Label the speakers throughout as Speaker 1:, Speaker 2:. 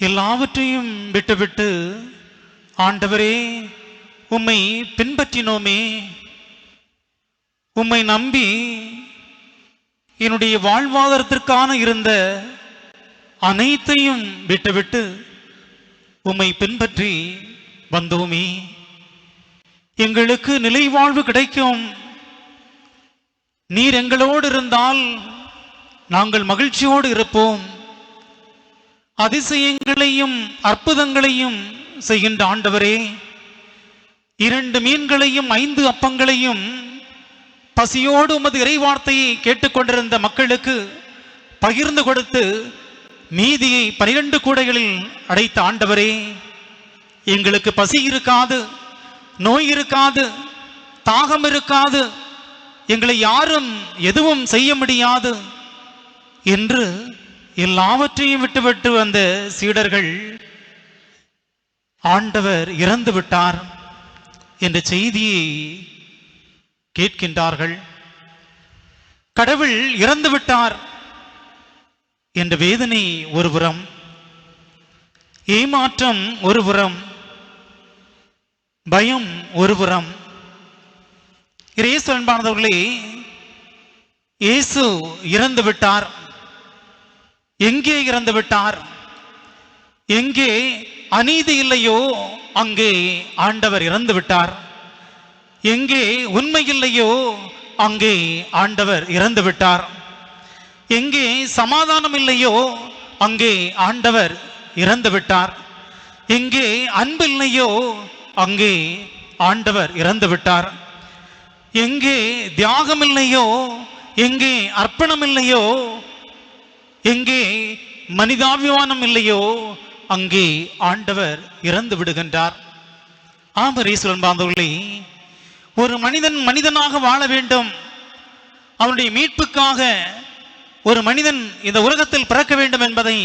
Speaker 1: எல்லாவற்றையும் விட்டுவிட்டு ஆண்டவரே உம்மை பின்பற்றினோமே. உம்மை நம்பி என்னுடைய வாழ்வாதாரத்திற்கான இருந்த அனைத்தையும் விட்டுவிட்டு உம்மை பின்பற்றி வந்தோமே. எங்களுக்கு நிலை வாழ்வு கிடைக்கும். நீர் எங்களோடு இருந்தால் நாங்கள் மகிழ்ச்சியோடு இருப்போம். அதிசயங்களையும் அற்புதங்களையும் செய்கின்ற ஆண்டவரே இரண்டு மீன்களையும் ஐந்து அப்பங்களையும் பசியோடு உமது இறைவார்த்தையை கேட்டுக்கொண்டிருந்த மக்களுக்கு பகிர்ந்து கொடுத்து மீதியை பனிரெண்டு கூடைகளில் அடைத்த ஆண்டவரே எங்களுக்கு பசி இருக்காது நோய் இருக்காது தாகம் இருக்காது எங்களை யாரும் எதுவும் செய்ய முடியாது என்று எல்லாவற்றையும் விட்டுவிட்டு வந்த சீடர்கள் ஆண்டவர் இறந்து விட்டார் என்ற செய்தியை கேட்கின்றார்கள். கடவுள் இறந்து விட்டார் என்ற வேதனை ஒருபுறம் ஏமாற்றம் ஒருபுறம் பயம் ஒருபுறம் இறைய அன்பானவர்களே இயேசு இறந்து விட்டார். எங்கே இறந்து விட்டார்? எங்கே அநீதி இல்லையோ அங்கே ஆண்டவர் இறந்து விட்டார். எங்கே உண்மை இல்லையோ அங்கே ஆண்டவர் இறந்து விட்டார். எங்கே சமாதானம் இல்லையோ அங்கே ஆண்டவர் இறந்து விட்டார். எங்கே அன்பு இல்லையோ அங்கே ஆண்டவர் இறந்து விட்டார். எங்கே தியாகம் இல்லையோ எங்கே அர்ப்பணம் இல்லையோ எங்கே மனிதாபிமானம் இல்லையோ அங்கே ஆண்டவர் இறந்து விடுகின்றார். ஆமர் ஈஸ்வரன் பாந்தவர்களே ஒரு மனிதன் மனிதனாக வாழ வேண்டும். அவனுடைய மீட்புக்காக ஒரு மனிதன் இந்த உலகத்தில் பிறக்க வேண்டும் என்பதை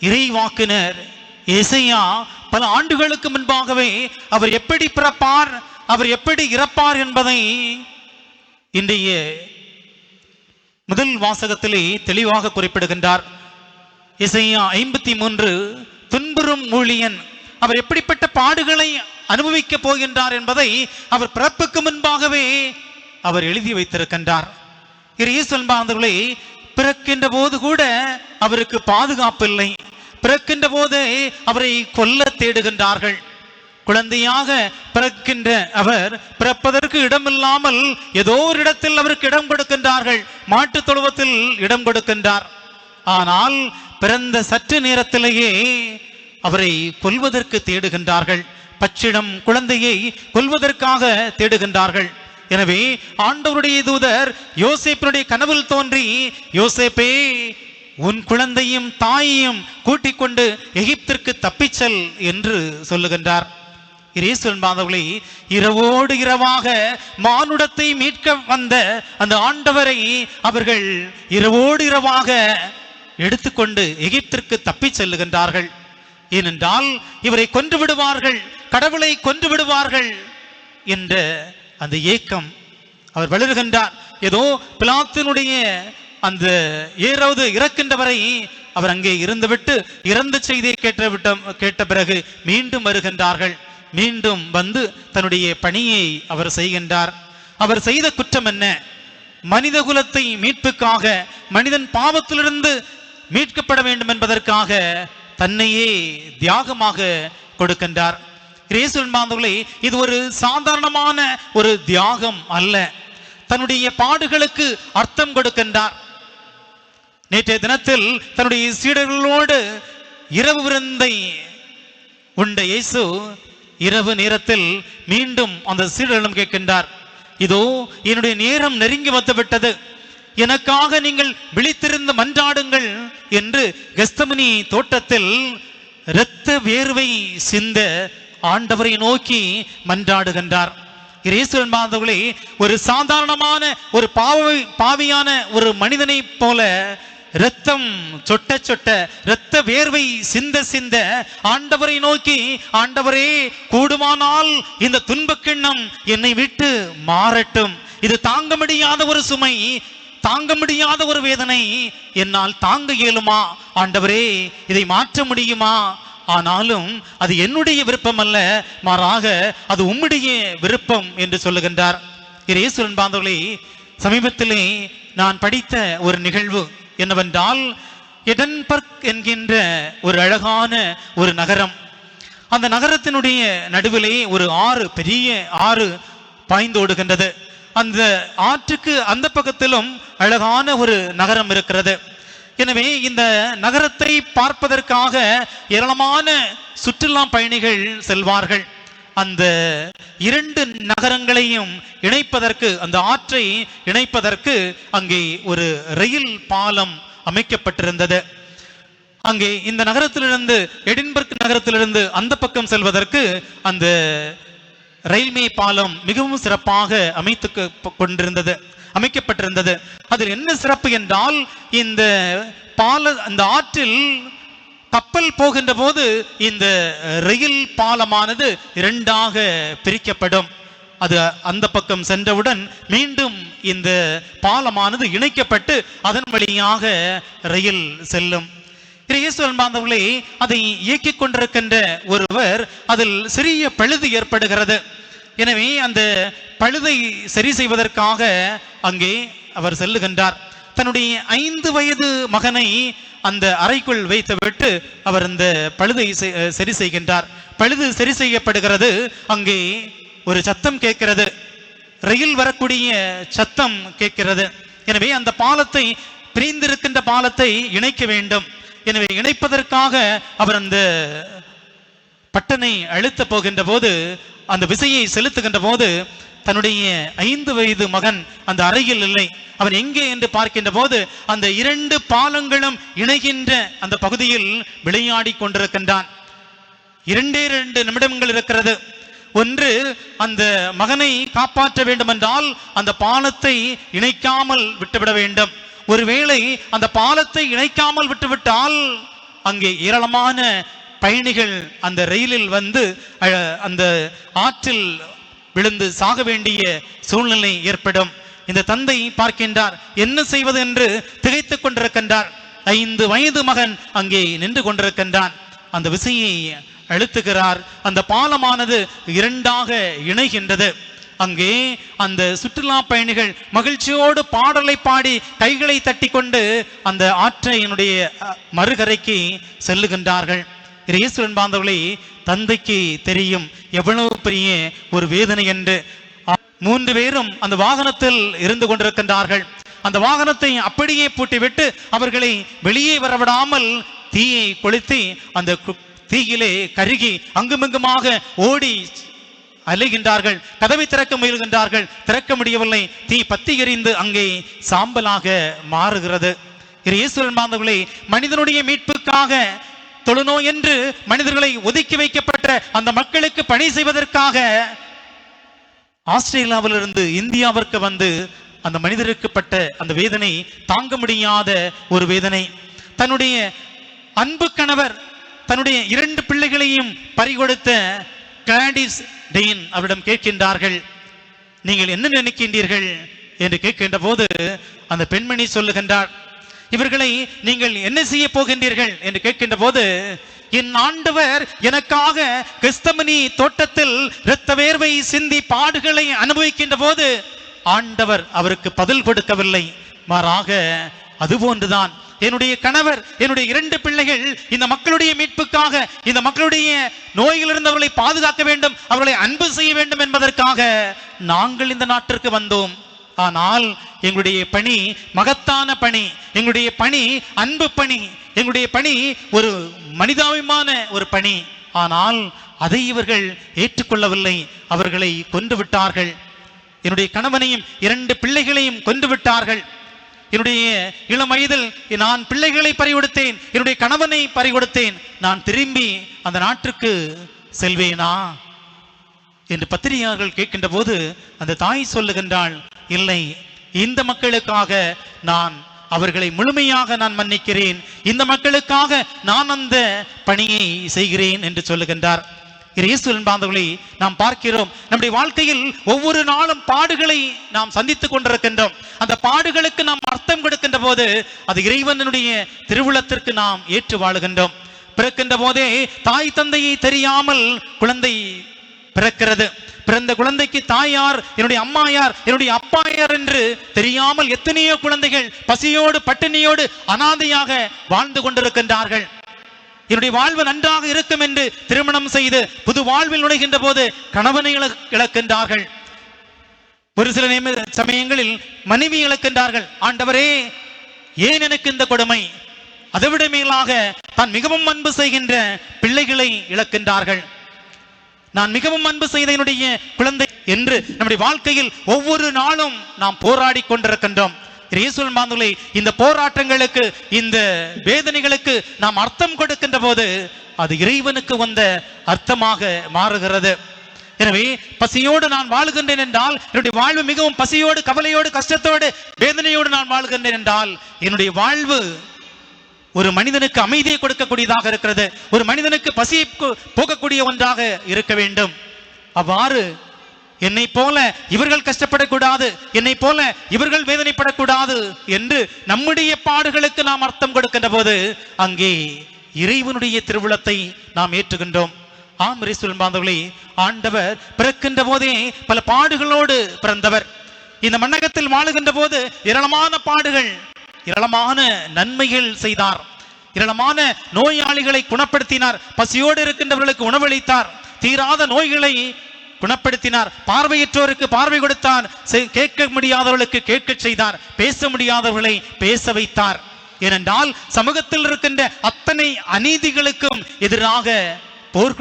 Speaker 1: இறைவாக்கினர் இசையா பல ஆண்டுகளுக்கு முன்பாகவே அவர் எப்படி பிறப்பார் அவர் எப்படி இறப்பார் என்பதை இன்றைய முதல் வாசகத்திலே தெளிவாக குறிப்பிடுகின்றார். இசையா ஐம்பத்தி மூன்று துன்புறும் ஊழியன் அவர் எப்படிப்பட்ட பாடுகளை அனுபவிக்கப் போகின்றார் என்பதை அவர் பிறப்புக்கு முன்பாகவே அவர் எழுதி வைத்திருக்கின்றார். இயேசுவன்பர்களே பிறக்கின்ற போது கூட அவருக்கு பாதுகாப்பு இல்லை பிறக்கின்ற போது அவரை கொல்ல தேடுகின்றார்கள். குழந்தையாக பிறக்கின்ற அவர் பிறப்பதற்கு இடமில்லாமல் ஏதோ ஒரு இடத்தில் அவருக்கு இடம் கொடுக்கின்றார்கள். மாட்டுத் தொழுவத்தில் இடம் கொடுக்கின்றார். ஆனால் பிறந்த சற்று நேரத்திலேயே அவரை கொல்வதற்கு தேடுகின்றார்கள். பச்சிடம் குழந்தையை கொல்வதற்காக தேடுகின்றார்கள். எனவே ஆண்டவருடைய தூதர் யோசேப்பினுடைய கனவில் தோன்றி யோசேப்பே உன் குழந்தையும் தாயையும் கூட்டிக் கொண்டு எகிப்திற்கு தப்பிச்சல் என்று சொல்லுகின்றார். இயேசுவின் இரவோடு இரவாக மானுடத்தை மீட்க வந்த அந்த ஆண்டவரை அவர்கள் இரவோடு இரவாக எடுத்துக்கொண்டு எகிப்திற்கு தப்பிச் செல்லுகின்றார்கள். ஏனென்றால் இவரை கொன்று விடுவார்கள் கடவுளை கொன்று விடுவார்கள் என்ற அந்த ஏக்கம் அவர் வளருகின்றார். ஏதோ பிலாத்தினுடைய அந்த ஏறாவது இறக்கின்றவரை அவர் அங்கே இருந்துவிட்டு இறந்த செய்தியை கேட்ட விட்ட கேட்ட பிறகு மீண்டும் வருகின்றார்கள். மீண்டும் வந்து தன்னுடைய பணியை அவர் செய்கின்றார். அவர் செய்த குற்றம் என்ன? மனித குலத்தை மீட்புக்காக மனிதன் பாவத்திலிருந்து மீட்கப்பட வேண்டும் என்பதற்காக தன்னையே தியாகமாக கொடுக்கின்றார். இயேசுவின் பாந்தவர்களே இது ஒரு சாதாரணமான ஒரு தியாகம் அல்ல. தன்னுடைய பாடுகளுக்கு அர்த்தம் கொடுக்கின்றார். நேற்றைய தினத்தில் தன்னுடைய சீடர்களோடு இரவு விருந்தை உண்ட இயேசு இரவு நேரத்தில் மீண்டும் அந்த சீடர்களிடம் கேட்கின்றார் இதோ என்னுடைய நேரம் நெருங்கி வந்துவிட்டது. எனக்காக நீங்கள் விழித்திருந்து மன்றாடுங்கள் என்று கெஸ்தமனி தோட்டத்தில் இரத்த வேர்வை சிந்த ஆண்டவரை நோக்கி மன்றாடுகின்றார். இயேசுவின் மாதவர்களே ஒரு சாதாரணமான ஒரு பாவை பாவியான ஒரு மனிதனை போல இரத்தம் சொட்ட சொட்ட இரத்த வேர்வை சிந்த சிந்த ஆண்டவரை நோக்கி ஆண்டவரே கூடுமானால் இந்த துன்பக்கிண்ணம் என்னை விட்டு மாறட்டும். இது தாங்க முடியாத ஒரு சுமை தாங்க முடியாத ஒரு வேதனை. என்னால் தாங்க இயலுமா? ஆண்டவரே இதை மாற்ற முடியுமா? ஆனாலும் அது என்னுடைய விருப்பம் அல்ல மாறாக அது உம்முடைய விருப்பம் என்று சொல்லுகின்றார். இரேசுரன் பாந்தவர்களே சமீபத்திலே நான் படித்த ஒரு நிகழ்வு. என்னவென்றால் எடன்பர்க் என்கின்ற ஒரு அழகான ஒரு நகரம். அந்த நகரத்தினுடைய நடுவிலே ஒரு ஆறு பெரிய ஆறு பாய்ந்தோடுகின்றது. அந்த ஆற்றுக்கு அந்த பக்கத்திலும் அழகான ஒரு நகரம் இருக்கிறது. எனவே இந்த நகரத்தை பார்ப்பதற்காக ஏராளமான சுற்றுலா பயணிகள் செல்வார்கள். அந்த இரண்டு நகரங்களையும் இணைப்பதற்கு அந்த ஆற்றை இணைப்பதற்கு அங்கே ஒரு ரயில் பாலம் அமைக்கப்பட்டிருந்தது. அங்கே இந்த நகரத்திலிருந்து எடின்பர்க் நகரத்திலிருந்து அந்த பக்கம் செல்வதற்கு அந்த ரயில்வே பாலம் மிகவும் சிறப்பாக அமைத்து கொண்டிருந்தது அமைக்கப்பட்டிருந்தது. அதில் என்ன சிறப்பு என்றால் இந்த பால அந்த ஆற்றில் கப்பல் போகின்ற போது இந்த ரயில் பாலமானது இரண்டாக பிரிக்கப்படும். அது அந்த பக்கம் சென்றவுடன் மீண்டும் இந்த பாலமானது இணைக்கப்பட்டு அதன் வழியாக ரயில் செல்லும். இயேசுவன் பாந்தவர்களே அதை இயக்கிக் கொண்டிருக்கின்ற ஒருவர் அதில் சிறிய பழுது ஏற்படுகிறது. எனவே அந்த பழுதை சரி செய்வதற்காக அங்கே அவர் செல்லுகின்றார். தன்னுடைய ஐந்து வயது மகனை அந்த அறைக்குள் வைத்துவிட்டு அவர் அந்த பழுதை சரி செய்கின்றார். பழுது சரி செய்யப்படுகிறது. அங்கே ஒரு சத்தம் கேட்கிறது. ரயில் வரக்கூடிய சத்தம் கேட்கிறது. எனவே அந்த பாலத்தை பிரிந்திருக்கின்ற பாலத்தை இணைக்க வேண்டும். எனவே இணைப்பதற்காக அவர் அந்த பட்டனை அழுத்த போகின்ற போது அந்த விசையை செலுத்துகின்ற போது தன்னுடைய ஐந்து வயது மகன் அந்த அறையில் இல்லை. அவன் எங்கே என்று பார்க்கின்ற போது அந்த இரண்டு பாலங்களும் இணைகின்ற அந்த பகுதியில் விளையாடி கொண்டிருக்கின்றான். இரண்டே இரண்டு நிமிடங்கள் இருக்கிறது. ஒன்று அந்த மகனை காப்பாற்ற வேண்டுமென்றால் அந்த பாலத்தை இணைக்காமல் விட்டுவிட வேண்டும். ஒருவேளை அந்த பாலத்தை இணைக்காமல் விட்டுவிட்டால் அங்கே ஏராளமான பயணிகள் அந்த ரயிலில் வந்து அந்த ஆற்றில் விழுந்து சாக வேண்டிய சூழ்நிலை ஏற்படும். இந்த தந்தை பார்க்கின்றார் என்ன செய்வது? என்று திகைத்துக் கொண்டிருக்கின்றார். ஐந்து வயது மகன் அங்கே நின்று கொண்டிருக்கின்றான். அந்த விசையை அழுத்துகிறார். அந்த பாலமானது இரண்டாக இணைகின்றது. அங்கே அந்த சுற்றுலா பயணிகள் மகிழ்ச்சியோடு பாடலை பாடி கைகளை தட்டி கொண்டு அந்த ஆற்றையினுடைய மறுகரைக்கு செல்லுகின்றார்கள். இயேசு பாந்தவர்களே தந்தைக்கு தெரியும். எவ்வளவு பெரிய ஒரு வேதனை என்று. மூன்று பேரும் அந்த வாகனத்தில் இருந்து கொண்டிருக்கின்றார்கள். அந்த வாகனத்தை அப்படியே பூட்டிவிட்டு அவர்களை வெளியே வரவிடாமல் தீயை கொளுத்தி அந்த தீயிலே கருகி அங்குமிங்குமாக ஓடி அலைகின்றார்கள். கதவை திறக்க முயல்கின்றார்கள். திறக்க முடியவில்லை. தீ பத்தி எறிந்து அங்கே சாம்பலாக மாறுகிறது. இயேசுவன் இயேசுவின் மனிதனுடைய மீட்புக்காக தொழுநோய் என்று மனிதர்களை ஒதுக்கி வைக்கப்பட்ட அந்த மக்களுக்கு பணி செய்வதற்காக ஆஸ்திரேலியாவிலிருந்து இந்தியாவிற்கு வந்து அந்த மனிதருக்கு பட்ட அந்த வேதனை தாங்க முடியாத ஒரு வேதனை. தன்னுடைய அன்பு கணவர் தன்னுடைய இரண்டு பிள்ளைகளையும் பறிகொடுத்த கிளாடிஸ் டெயின் அவரிடம் கேட்கின்றார்கள் நீங்கள் என்ன நினைக்கின்றீர்கள்? என்று கேட்கின்ற போது அந்த பெண்மணி சொல்லுகின்றார் இவர்களை நீங்கள் என்ன செய்ய போகின்றீர்கள் என்று கேட்கின்ற போது என் ஆண்டவர் எனக்காக கிறிஸ்தமனி தோட்டத்தில் இரத்த வேர்வை சிந்தி பாடுகளை அனுபவிக்கின்ற போது ஆண்டவர் அவருக்கு பதில் கொடுக்கவில்லை. மாறாக அதுபோன்றுதான் என்னுடைய கணவர் என்னுடைய இரண்டு பிள்ளைகள் இந்த மக்களுடைய மீட்புக்காக இந்த மக்களுடைய நோயிலிருந்து அவர்களை பாதுகாக்க வேண்டும் அவர்களை அன்பு செய்ய வேண்டும் என்பதற்காக நாங்கள் இந்த நாட்டிற்கு வந்தோம். ஆனால் எங்களுடைய பணி மகத்தான பணி எங்களுடைய பணி அன்பு பணி எங்களுடைய பணி ஒரு மனிதாபிமான ஒரு பணி. ஆனால் அதை இவர்கள் ஏற்றுக்கொள்ளவில்லை அவர்களை கொன்று விட்டார்கள். என்னுடைய கணவனையும் இரண்டு பிள்ளைகளையும் கொன்று விட்டார்கள். என்னுடைய இளம் வயதில் நான் பிள்ளைகளை பறிகொடுத்தேன் என்னுடைய கணவனை பறிகொடுத்தேன். நான் திரும்பி அந்த நாட்டிற்கு செல்வேனா? என்று பத்திரிகையாளர்கள் கேட்கின்ற போது அந்த தாய் சொல்லுகின்றாள் இல்லை. இந்த மக்களுக்காக நான் அவர்களை முழுமையாக நான் மன்னிக்கிறேன். இந்த மக்களுக்காக நான் அந்த பணியை செய்கிறேன் என்று சொல்லுகின்றார். இயேசுவின் பாந்தவர்களை நாம் பார்க்கிறோம். நம்முடைய வாழ்க்கையில் ஒவ்வொரு நாளும் பாடுகளை நாம் சந்தித்துக் கொண்டிருக்கின்றோம். அந்த பாடுகளுக்கு நாம் அர்த்தம் கொடுக்கின்ற போது அது இறைவனுடைய திருவுளத்திற்கு நாம் ஏற்று வாழுகின்றோம். பிறக்கின்ற போதே தாய் தந்தையை தெரியாமல் குழந்தை பிறக்கிறது. பிறந்த குழந்தைக்கு தாயார் என்னுடைய அம்மா யார்? என்னுடைய அப்பா யார் என்று தெரியாமல் எத்தனையோ குழந்தைகள் பசியோடு பட்டினியோடு அனாதையாக வாழ்ந்து கொண்டிருக்கின்றார்கள். என்னுடைய வாழ்வு நன்றாக இருக்கும் என்று திருமணம் செய்து புது வாழ்வில் நுழைகின்ற போது கணவனை இழ- இழக்கின்றார்கள். ஒரு சில சமயங்களில் மனைவி இழக்கின்றார்கள். ஆண்டவரே ஏன் எனக்கு இந்த கொடுமை? அதைவிட மேலாக தான் மிகவும் அன்பு செய்கின்ற பிள்ளைகளை இழக்கின்றார்கள். நான் மிகவும் அன்பு செய்த என்னுடைய குழந்தை என்று நம்முடைய வாழ்க்கையில் ஒவ்வொரு நாளும் நாம் போராடி கொண்டிருக்கின்றோம். இயேசுவின் மாந்துளை இந்த போராட்டங்களுக்கு இந்த வேதனைகளுக்கு நாம் அர்த்தம் கொடுக்கின்ற போது அது இறைவனுக்கு வந்த அர்த்தமாக மாறுகிறது. எனவே பசியோடு நான் வாழ்கின்றேன் என்றால் என்னுடைய வாழ்வு மிகவும் பசியோடு கவலையோடு கஷ்டத்தோடு வேதனையோடு நான் வாழ்கின்றேன் என்றால் என்னுடைய வாழ்வு ஒரு மனிதனுக்கு அமைதியை கொடுக்கக்கூடியதாக இருக்கிறது. ஒரு மனிதனுக்கு பசியை போகக்கூடிய ஒன்றாக இருக்க வேண்டும். அவ்வாறு என்னை போல இவர்கள் கஷ்டப்படக்கூடாது என்னை போல இவர்கள் வேதனைப்படக்கூடாது என்று நம்முடைய பாடுகளுக்கு நாம் அர்த்தம் கொடுக்கின்ற போது அங்கே இறைவனுடைய திருவுளத்தை நாம் ஏற்றுகின்றோம். ஆம் இறைசுவல் பாந்தவர்களே ஆண்டவர் பிறக்கின்ற போதே பல பாடுகளோடு பிறந்தவர். இந்த மண்ணகத்தில் வாழுகின்ற போது ஏராளமான பாடுகள் ஏராளமான நன்மைகள் செய்தார். ஏராளமான நோயாளிகளை குணப்படுத்தினார். பசியோடு இருக்கின்றவர்களுக்கு உணவளித்தார். தீராத நோய்களை குணப்படுத்தினார். பார்வையற்றோருக்கு பார்வை கொடுத்தார் செ- கேட்க முடியாதவர்களுக்கு கேட்கச் செய்தார். பேச முடியாதவர்களை பேச வைத்தார். ஏனென்றால் சமூகத்தில் இருக்கின்ற அத்தனை அநீதிகளுக்கும் எதிராக போர்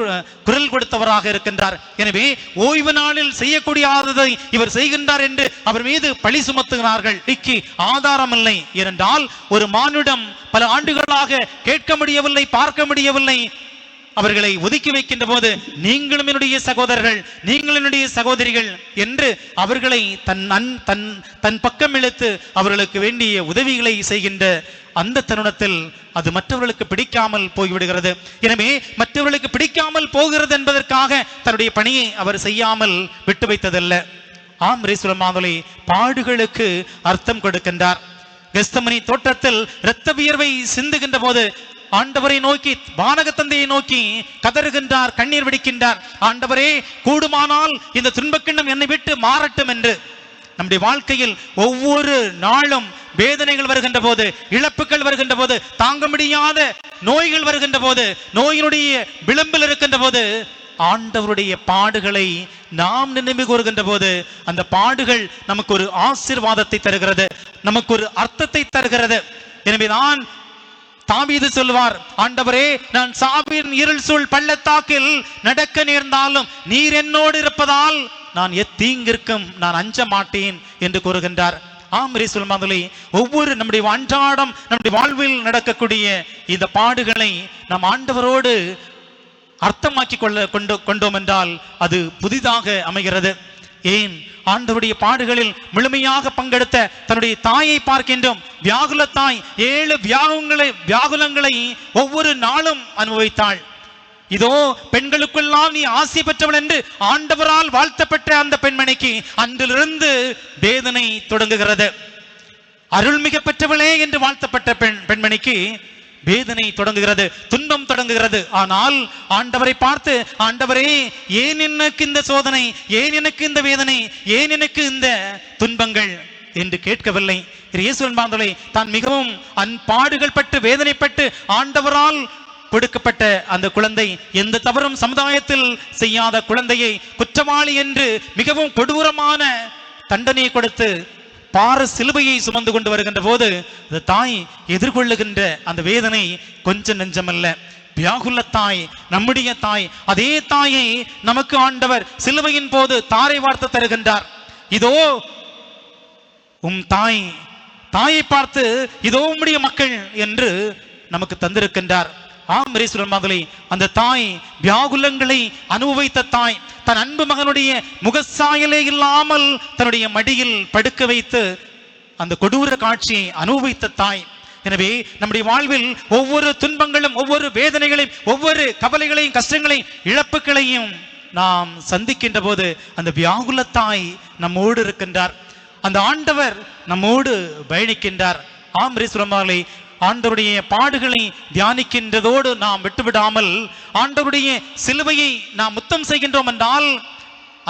Speaker 1: குரல் கொடுத்தவராக இருக்கின்றார். எனவே ஓய்வு நாளில் செய்யக்கூடியதை இவர் செய்கின்றார் என்று அவர் மீது பழி சுமத்துகிறார்கள். இக்கு ஆதாரம் இல்லை ஏனென்றால் ஒரு மானுடம் பல ஆண்டுகளாக கேட்க முடியவில்லை பார்க்க முடியவில்லை. அவர்களை ஒதுக்கி வைக்கின்ற போது நீங்களும் என்னுடைய சகோதரர்கள் நீங்கள் என்னுடைய சகோதரிகள் என்று அவர்களை தன் அன் தன் தன் பக்கம் இழுத்து அவர்களுக்கு வேண்டிய உதவிகளை செய்கின்ற அந்த தருணத்தில் அது மற்றவர்களுக்கு பிடிக்காமல் போய்விடுகிறது. எனவே மற்றவர்களுக்கு பிடிக்காமல் போகிறது என்பதற்காக தன்னுடைய பணியை அவர் செய்யாமல் விட்டு வைத்ததல்ல. ஆம் ரீசுலமாதலை பாடுகளுக்கு அர்த்தம் கொடுக்கின்றார். கெஸ்தமனி தோட்டத்தில் இரத்த வியர்வை சிந்துகின்ற போது ஆண்டவரை நோக்கி வானக தந்தையை நோக்கி கதறுகின்றார் கண்ணீர் வெடிக்கின்றார். ஆண்டவரே கூடுமானால் இந்த துன்பக்கிண்ணம் என்னை விட்டு மாறட்டும் என்று. நம்முடைய வாழ்க்கையில் ஒவ்வொரு நாளும் வேதனைகள் வருகின்ற போது இழப்புகள் வருகின்ற போது தாங்க முடியாத நோய்கள் வருகின்ற போது நோயினுடைய விளிம்பில் இருக்கின்ற போது ஆண்டவருடைய பாடுகளை நாம் நினைவு கூறுகின்ற போது அந்த பாடுகள் நமக்கு ஒரு ஆசீர்வாதத்தை தருகிறது நமக்கு ஒரு அர்த்தத்தை தருகிறது. எனவே நான் தாவீது சொல்வார் ஆண்டவரே நான் சாவின் இருள் சூழ் பள்ளத்தாக்கில் நடக்க நேர்ந்தாலும் நீர் என்னோடு இருப்பதால் நான் எத்தீங்கிற்கும் நான் அஞ்ச மாட்டேன் என்று கூறுகின்றார். ஆமரி சொல்மாதலி ஒவ்வொரு நம்முடைய அன்றாடம் நம்முடைய வாழ்வில் நடக்கக்கூடிய இந்த பாடுகளை நம் ஆண்டவரோடு அர்த்தமாக்கி கொள்ள கொண்டு கொண்டோம் என்றால் அது புதிதாக அமைகிறது. ஏன்? ஆண்டவருடைய பாடுகளில் முழுமையாக பங்கெடுத்த தன்னுடைய தாயை பார்க்கின்றோம். வியாகுல தாய் ஏழு வியாகுங்களை வியாகுலங்களை ஒவ்வொரு நாளும் அனுபவித்தாள். இதோ பெண்களுக்கெல்லாம் நீ ஆசை பெற்றவள் என்று ஆண்டவரால் வாழ்த்தப்பட்ட அந்த பெண்மணிக்கு அன்றிலிருந்து வேதனை தொடங்குகிறது. அருள்மிக பெற்றவளே என்று வாழ்த்தப்பட்ட பெண் பெண்மணிக்கு வேதனை தொடங்குகிறது துன்பம் தொடங்குகிறது. ஆனால் ஆண்டவரை பார்த்து ஆண்டவரே ஏன் எனக்கு இந்த சோதனை ஏன் எனக்கு இந்த வேதனை ஏன் எனக்கு இந்த துன்பங்கள் என்று கேட்கவில்லை. இயேசுவின் பாந்தலை தான் மிகவும் அன்பாடுகள் பட்டு வேதனைப்பட்டு ஆண்டவரால் கொடுக்கப்பட்ட அந்த குழந்தை எந்த தவறும் சமுதாயத்தில் செய்யாத குழந்தையை குற்றவாளி என்று மிகவும் கொடூரமான தண்டனையை கொடுத்து பார சிலுவையை சுமந்து கொண்டு வருகின்ற போது அந்த தாய் எதிர்கொள்ளுகின்ற அந்த வேதனை கொஞ்சம் நெஞ்சமல்ல. வியாகுல தாய் நம்முடைய தாய் அதே தாயை நமக்கு ஆண்டவர் சிலுவையின் போது தாரை வார்த்தை தருகின்றார். இதோ உம் தாய் தாயை பார்த்து இதோ உம்முடைய மக்கள் என்று நமக்கு தந்திருக்கின்றார். ஆம் ரீசுரன் மகளை அந்த தாய் வியாகுலங்களை அனுபவித்த தாய் தன் அன்பு மகனுடைய முகசாயலே இல்லாமல் தன்னுடைய மடியில் படுக்க வைத்து அந்த கொடூர காட்சியை அனுபவித்த தாய். எனவே நம்முடைய வாழ்வில் ஒவ்வொரு துன்பங்களும் ஒவ்வொரு வேதனைகளையும் ஒவ்வொரு கவலைகளையும் கஷ்டங்களையும் இழப்புகளையும் நாம் சந்திக்கின்ற போது அந்த வியாகுலத்தாய் நம்மோடு இருக்கின்றார். அந்த ஆண்டவர் நம்மோடு பயணிக்கின்றார். ஆம் ரீஸ்வரமாலை ஆண்டவருடைய பாடுகளை தியானிக்கின்றதோடு நாம் விட்டுவிடாமல் ஆண்டவருடைய சிலுவையை நாம் முத்தம் செய்கின்றோம் என்றால்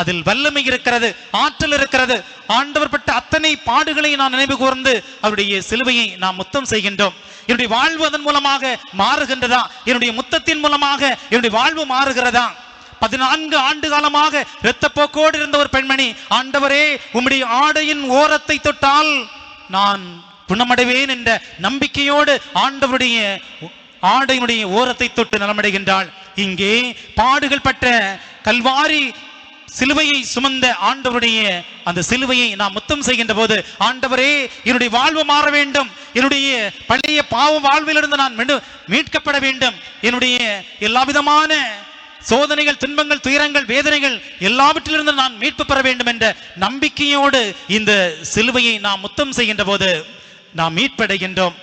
Speaker 1: அதில் வல்லமை இருக்கிறது ஆற்றல் இருக்கிறது. ஆண்டவர் பட்ட அத்தனை பாடுகளை நான் நினைவு கூர்ந்து அவருடைய சிலுவையை நாம் முத்தம் செய்கின்றோம். என்னுடைய வாழ்வு அதன் மூலமாக மாறுகின்றதா? என்னுடைய முத்தத்தின் மூலமாக என்னுடைய வாழ்வு மாறுகிறதா? பதினான்கு ஆண்டு காலமாக இரத்தப்போக்கோடு இருந்த ஒரு பெண்மணி ஆண்டவரே உம்முடைய ஆடையின் ஓரத்தை தொட்டால் நான் குணமடைவேன் என்ற நம்பிக்கையோடு ஆண்டவருடைய ஆடையினுடைய ஓரத்தை தொட்டு நலமடைகின்றாள். இங்கே பாடுகள் பட்ட கல்வாரி சிலுவையை சுமந்த ஆண்டவருடைய அந்த சிலுவையை நாம் முத்தம் செய்கின்ற போது ஆண்டவரே என்னுடைய வாழ்வு மாற வேண்டும். என்னுடைய பழைய பாவ வாழ்விலிருந்து நான் மீட்கப்பட வேண்டும். என்னுடைய எல்லா விதமான சோதனைகள் துன்பங்கள் துயரங்கள் வேதனைகள் எல்லாவற்றிலிருந்து நான் மீட்பு பெற வேண்டும் என்ற நம்பிக்கையோடு இந்த சிலுவையை நாம் முத்தம் செய்கின்ற போது நாம் மீட்படைகின்றோம்.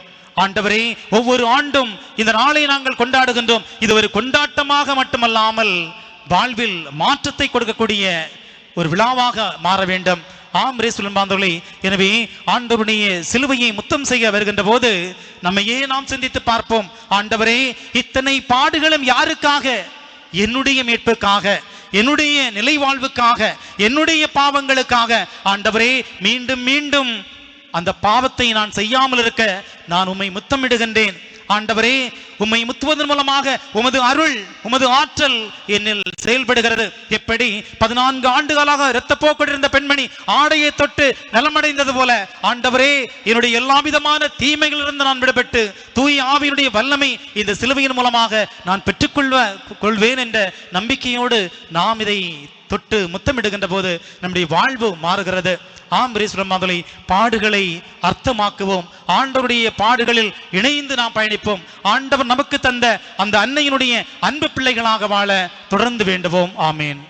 Speaker 1: ஆண்டவரே ஒவ்வொரு ஆண்டும் இந்த நாளை நாங்கள் கொண்டாடுகின்றோம். இது ஒரு கொண்டாட்டமாக மட்டுமல்லாமல் வாழ்வில் மாற்றத்தை கொடுக்கக்கூடிய ஒரு விழாவாக மாற வேண்டும். ஆம் ரேசுலன் பாந்தவர்களே எனவே ஆண்டவருடைய சிலுவையை முத்தம் செய்ய வருகின்ற போது நம்மையே நாம் சிந்தித்து பார்ப்போம். ஆண்டவரே இத்தனை பாடுகளும் யாருக்காக? என்னுடைய மீட்புக்காக என்னுடைய நிலை வாழ்வுக்காக என்னுடைய பாவங்களுக்காக. ஆண்டவரே மீண்டும் மீண்டும் அந்த பாவத்தை நான் செய்யாமல் இருக்க நான் உம்மை முத்தமிடுகின்றேன். ஆண்டவரே உம்மை முத்துவதன் மூலமாக உமது அருள் உமது ஆற்றல் என்னில் செயல்படுகிறது. எப்படி? பதினான்கு ஆண்டுகளாக இரத்த இருந்த பெண்மணி ஆடையை தொட்டு நலமடைந்தது போல. ஆண்டவரே என்னுடைய எல்லா விதமான தீமைகளிலிருந்து நான் விடுபட்டு தூய் ஆவியினுடைய வல்லமை இந்த சிலுவையின் மூலமாக நான் பெற்றுக்கொள்வ கொள்வேன் என்ற நம்பிக்கையோடு நாம் இதை தொட்டு முத்தமிடுகின்ற போது நம்முடைய வாழ்வு மாறுகிறது. ஆம் பிரீஸ்வரமாதலை பாடுகளை அர்த்தமாக்குவோம். ஆண்டவருடைய பாடுகளில் இணைந்து நாம் பயணிப்போம். ஆண்டவர் நமக்கு தந்த அந்த அன்னையினுடைய அன்பு பிள்ளைகளாக வாழ தொடர்ந்து வேண்டுவோம். ஆமேன்.